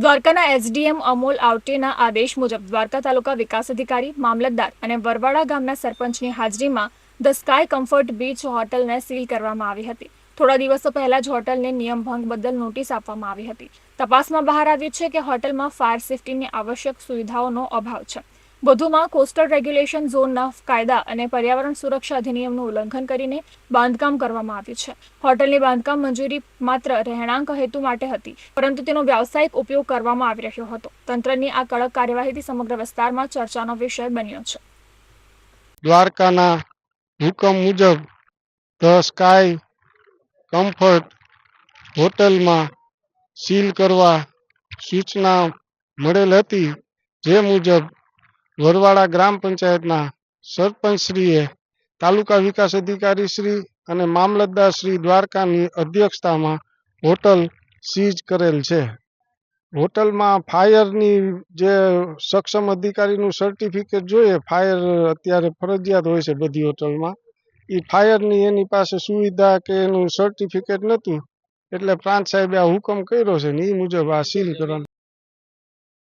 દ્વારકાના એસડીએમ અમોલ આવટેના આદેશ મુજબ દ્વારકા તાલુકા વિકાસ અધિકારી, મામલતદાર અને વરવાડા ગામના સરપંચની હાજરીમાં ધ સ્કાય કમ્ફર્ટ બીચ હોટલને સીલ કરવામાં આવી હતી. થોડા દિવસો પહેલા જ હોટલને નિયમભંગ બદલ નોટિસ આપવામાં આવી હતી. તપાસમાં બહાર આવ્યું છે કે હોટલમાં ફાયર સેફટીની આવશ્યક સુવિધાઓનો અભાવ છે. વધુમાં કોસ્ટલ રેગ્યુલેશન ઝોનના કાયદા અને પર્યાવરણ સુરક્ષા અધિનિયમનું ઉલ્લંઘન કરીને બાંધકામ કરવામાં આવ્યું છે. હોટલની બાંધકામ મંજૂરી માત્ર રહેણાંક હેતુ માટે હતી, પરંતુ તેનો વ્યાવસાયિક ઉપયોગ કરવામાં આવી રહ્યો હતો. તંત્રની આ કડક કાર્યવાહીથી સમગ્ર વિસ્તારમાં ચર્ચાનો વિષય બન્યો છે. દ્વારકાના હુકમ મુજબ ધ સ્કાય કમ્ફર્ટ હોટલમાં સીલ કરવા સૂચના મળેલ હતી, જે મુજબ વરવાડા ગ્રામ પંચાયતના સરપંચશ્રીએ તાલુકા વિકાસ અધિકારી શ્રી અને મામલતદાર શ્રી દ્વારકાની અધ્યક્ષતામાં હોટલ સીઝ કરેલ છે. હોટલમાં ફાયરની જે સક્ષમ અધિકારીનું સર્ટિફિકેટ જોઈએ, ફાયર અત્યારે ફરજિયાત હોય છે બધી હોટલમાં. એ ફાયરની એની પાસે સુવિધા કે એનું સર્ટિફિકેટ નહોતું, એટલે પ્રાંત સાહેબે આ હુકમ કર્યો છે ને એ મુજબ આ સીલ કરવાનું